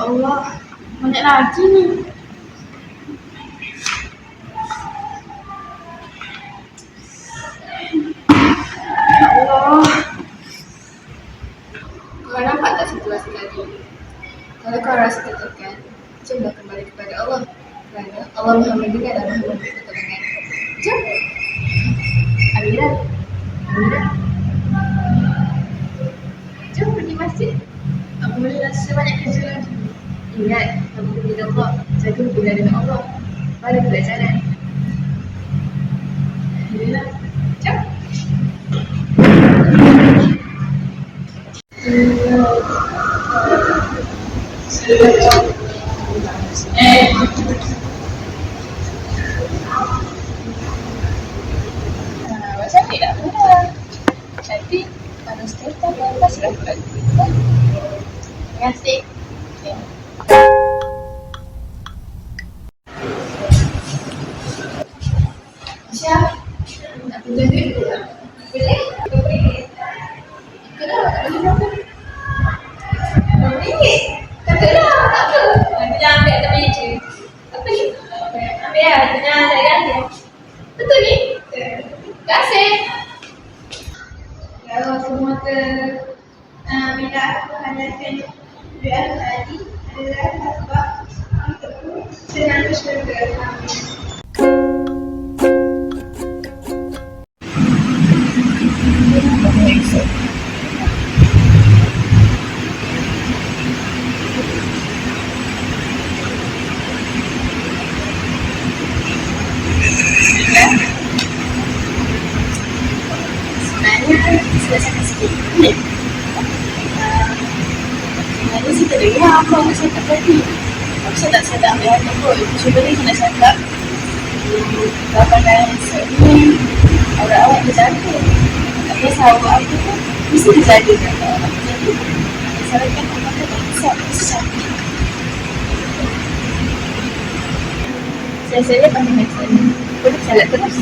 Allah, banyak lagi ni. Ya Allah. Kau nampak tak situasi tadi? Kalau kau rasa tertekan, jomlah kembali kepada Allah. Kerana Allah Maha mendengar dan Maha memberi pertolongan. Jom. Amira. Amira. Jom pergi masjid. Aku boleh rasa banyak. Ingat, kamu pergi Allah. Jaga hubungan dengan Allah. Pada pelajaran. Terima kasih. Aku tadi adalah sebab untukku senang bersyurga. Amin. Boleh? Ah, Sebenarnya saya nak cakap. Lapangan saya ni awak-awak terjaga. Tak kisah awak apa Mesti awak. Jadi, misalkan awak kan tak kisah. Mesti cantik. Saya saya pandai macam ni. Boleh salat terus.